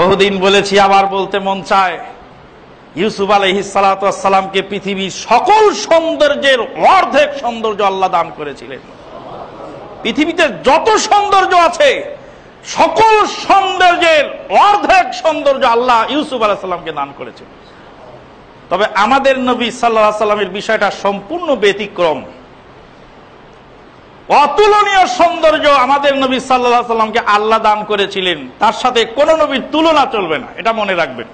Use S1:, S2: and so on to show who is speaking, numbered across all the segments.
S1: বহুদিন বলেছি, আবার বলতে মন চায়। ইউসুফ আলহিসালামকে পৃথিবীর সকল সৌন্দর্যের অর্ধেক সৌন্দর্য আল্লাহ দান করেছিলেন। পৃথিবীতে যত সৌন্দর্য আছে, সকল সৌন্দর্যের অর্ধেক সৌন্দর্য আল্লাহ ইউসুফ আলাহিসাল্লামকে দান করেছেন। তবে আমাদের নবী সাল্লাহ সাল্লামের বিষয়টা সম্পূর্ণ ব্যতিক্রম। অতুলনীয় সৌন্দর্য আমাদের নবী সাল্লাহ সাল্লামকে আল্লাহ দান করেছিলেন। তার সাথে কোন নবীর তুলনা চলবে না। এটা মনে রাখবেন।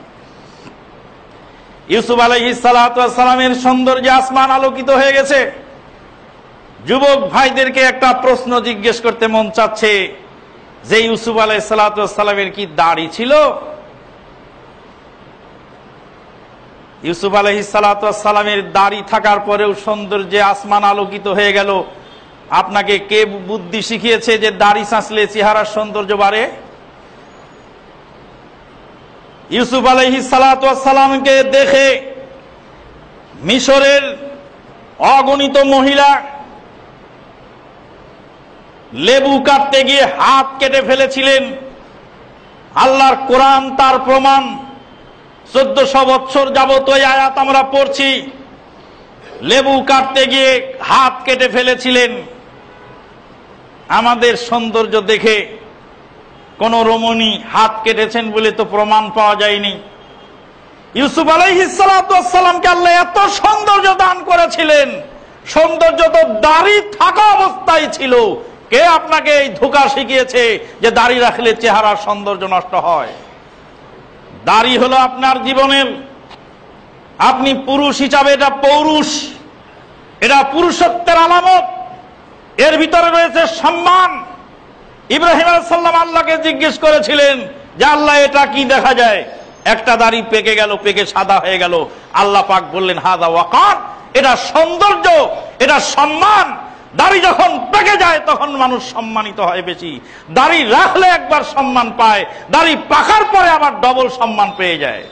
S1: ইউসুফ আলহি সালামের সৌন্দর্য আসমান আলোকিত হয়ে গেছে। যুবক ভাইদেরকে একটা প্রশ্ন জিজ্ঞেস করতে মন চাচ্ছে, যে ইউসুফ আলাই সালামের কি দাড়ি ছিল? ইউসুফ আলহি সালামের দাড়ি থাকার পরেও সৌন্দর্যে আসমান আলোকিত হয়ে গেল। আপনাকে কে বুদ্ধি শিখিয়েছে যে দাড়ি সাঁচলে চেহারার সৌন্দর্য বাড়ে? ইউসুফ আলহি সালামকে দেখে মিশরের অগণিত মহিলা লেবু কাটতে গিয়ে হাত কেটে ফেলেছিলেন। আল্লাহর কোরআন তার প্রমাণ। চোদ্দশো বৎসর যাবত ওই আয়াত আমরা পড়ছি। লেবু কাটতে গিয়ে হাত কেটে ফেলেছিলেন। আমাদের সৌন্দর্য দেখে কোন রমণী হাত কেটেছেন বলে তো প্রমাণ পাওয়া যায়নি। ইউসুফ আলাইহিসালামকে আল্লাহ এত সৌন্দর্য দান করেছিলেন। সৌন্দর্য তো দাড়ি থাকা অবস্থায় ছিল। কে আপনাকে এই ধোকা শিখিয়েছে যে দাড়ি রাখলে চেহারার সৌন্দর্য নষ্ট হয়? দাড়ি হলো আপনার জীবনের। আপনি পুরুষ হিসাবে এটা পৌরুষ। এটা পুরুষত্বের আলামত। এর ভিতরে রয়েছে সম্মান। ইব্রাহিম সাল্লাম আল্লাহকে জিজ্ঞেস করেছিলেন যে, আল্লাহ, এটা কি দেখা যায়? একটা দাড়ি পেকে গেল, পেকে সাদা হয়ে গেল। আল্লাহ পাক বললেন, হাদা ওয়াকার, এটা সৌন্দর্য, এটা সম্মান। দাড়ি যখন পেকে যায়, তখন মানুষ সম্মানিত হয় বেশি। দাড়ি রাখলে একবার সম্মান পায়, দাড়ি পাকার পরে আবার ডবল সম্মান পেয়ে যায়।